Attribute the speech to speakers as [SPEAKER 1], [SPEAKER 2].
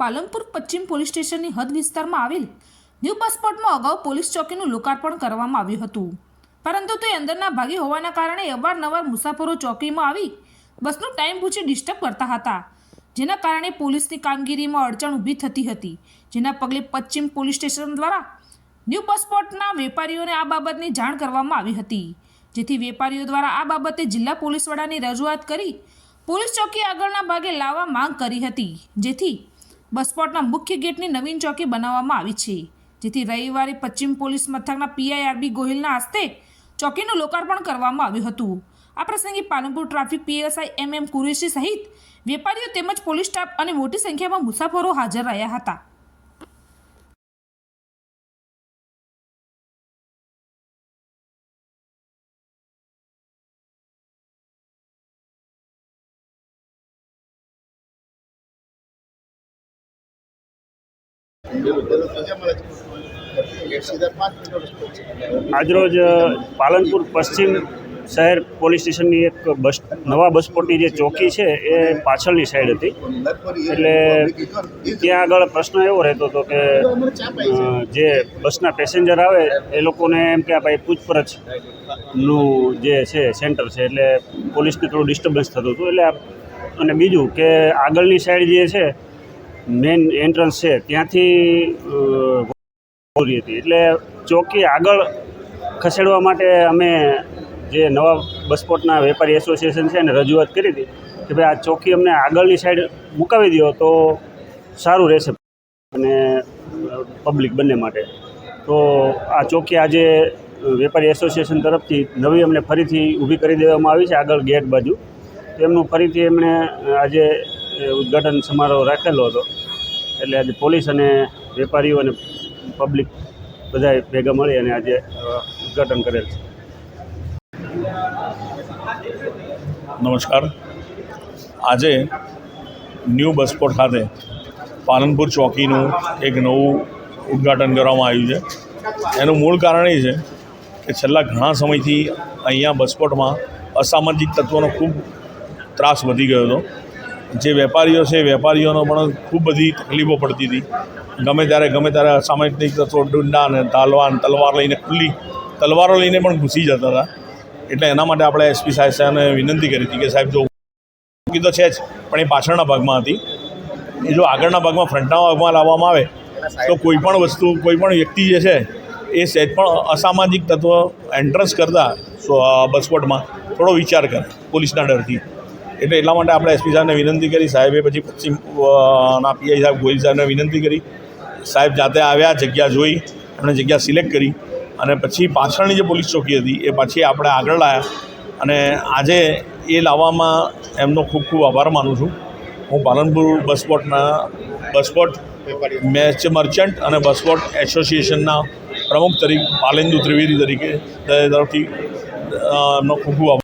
[SPEAKER 1] પાલનપુર પશ્ચિમ પોલીસ સ્ટેશનની હદ વિસ્તારમાં આવેલ ન્યૂ બસ સ્પોટમાં અગાઉ પોલીસ ચોકીનું લોકાર્પણ કરવામાં આવ્યું હતું. પરંતુ તે અંદરના ભાગે હોવાના કારણે અવારનવાર મુસાફરો ચોકીમાં આવી બસનું ટાઈમ પૂછી ડિસ્ટર્બ કરતા હતા, જેના કારણે પોલીસની કામગીરીમાં અડચણ ઊભી થતી હતી. જેના પગલે પશ્ચિમ પોલીસ સ્ટેશન દ્વારા ન્યૂ બસ સ્પોટના વેપારીઓને આ બાબતની જાણ કરવામાં આવી હતી. જેથી વેપારીઓ દ્વારા આ બાબતે જિલ્લા પોલીસ વડાની રજૂઆત કરી પોલીસ ચોકી આગળના ભાગે લાવવા માંગ કરી હતી. જેથી બસ સ્પોટના મુખ્ય ગેટની નવીન ચોકી બનાવવામાં આવી છે. જેથી રવિવારે પશ્ચિમ પોલીસ મથકના પીઆઈઆરબી ગોહિલના હસ્તે ચોકીનું લોકાર્પણ કરવામાં આવ્યું હતું. આ પ્રસંગે Palanpur traffic PSI M M Qureshi સહિત વેપારીઓ તેમજ પોલીસ સ્ટાફ અને મોટી સંખ્યામાં મુસાફરો હાજર રહ્યા હતા.
[SPEAKER 2] આજરોજ પાલનપુર પશ્ચિમ શહેર પોલીસ સ્ટેશનની એક બસ, નવા બસ સ્પોટની જે ચોકી છે, એ પાછળની સાઈડ હતી. એટલે ત્યાં આગળ પ્રશ્ન એવો રહેતો હતો કે જે બસના પેસેન્જર આવે, એ લોકોને એમ કે ભાઈ ભાઈ પૂછપરછનું જે છે, સેન્ટર છે, એટલે પોલીસને થોડું ડિસ્ટર્બન્સ થતું હતું. એટલે અને બીજું કે આગળની સાઈડ જે છે મેઇન એન્ટ્રન્સ છે. ત્યાંથી પૂરી હતી. એટલે ચોકી આગળ ખસેડવા માટે અમે જે નવા બસપોર્ટના વેપારી એસોસિએશન છે એને રજૂઆત કરી હતી કે ભાઈ આ ચોકી અમને આગળની સાઈડ મુકાવી દો તો સારું રહેશે અને પબ્લિક બંને માટે. તો આ ચોકી આજે વેપારી એસોસિએશન તરફથી નવી અમને ફરીથી ઊભી કરી દેવામાં આવી છે, આગળ ગેટ બાજુ. તો એમનું ફરીથી એમણે આજે ઉદ્ઘાટન સમારોહ રાખેલો હતો. એટલે આજે પોલીસ અને વેપારીઓ અને પબ્લિક બધાએ ભેગા મળી અને આજે ઉદ્ઘાટન કરેલ છે.
[SPEAKER 3] નમસ્કાર. આજે ન્યૂ બસપોર્ટ ખાતે પાલનપુર ચોકીનું એક નવું ઉદ્ઘાટન કરવામાં આવ્યું છે. એનું મૂળ કારણ એ છે કે છેલ્લા ઘણા સમયથી અહીંયા બસપોટમાં અસામાજિક તત્વોનો ખૂબ ત્રાસ વધી ગયો હતો. જે વેપારીઓ છે, વેપારીઓનો પણ ખૂબ બધી તકલીફો પડતી હતી. ગમે ત્યારે ગમે ત્યારે અસામાજિક તત્વો, ડુંડા ને તાલવાન તલવાર લઈને ખુલ્લી તલવારો લઈને પણ ઘૂસી જતા હતા. એટલે એના માટે આપણે એસપી સાહેબ સાહેબને વિનંતી કરી હતી કે, સાહેબ, જો કીધો છે જ, પણ એ પાછળના ભાગમાં હતી. એ જો આગળના ભાગમાં, ફ્રન્ટના ભાગમાં લાવવામાં આવે, તો કોઈ પણ વસ્તુ, કોઈ પણ વ્યક્તિ જે છે, એ સહેજ પણ અસામાજિક તત્વ એન્ટ્રન્સ કરતા બસ થોડો વિચાર કરે, પોલીસના ડરથી. એટલે એટલા માટે આપણે એસપી સાહેબને વિનંતી કરી. સાહેબે પછી પશ્ચિમ ના, પીઆઈ સાહેબ, ગોહિલ સાહેબને વિનંતી કરી. સાહેબ જાતે આવ્યા, જગ્યા જોઈ એમણે જગ્યા સિલેક્ટ કરી. અને પછી પાછળની જે પોલીસ ચોકી હતી, એ પછી આપણે આગળ લાવ્યા અને આજે એ લાવવામાં એમનો ખૂબ ખૂબ આભાર માનું છું. હું પાલનપુર બસપોર્ટના બસપોર્ટ મેચ મર્ચન્ટ અને બસપોર્ટ એસોસિએશનના પ્રમુખ તરીકે, પાલેન્દુ ત્રિવેદી તરીકે તરફથી એમનો ખૂબ ખૂબ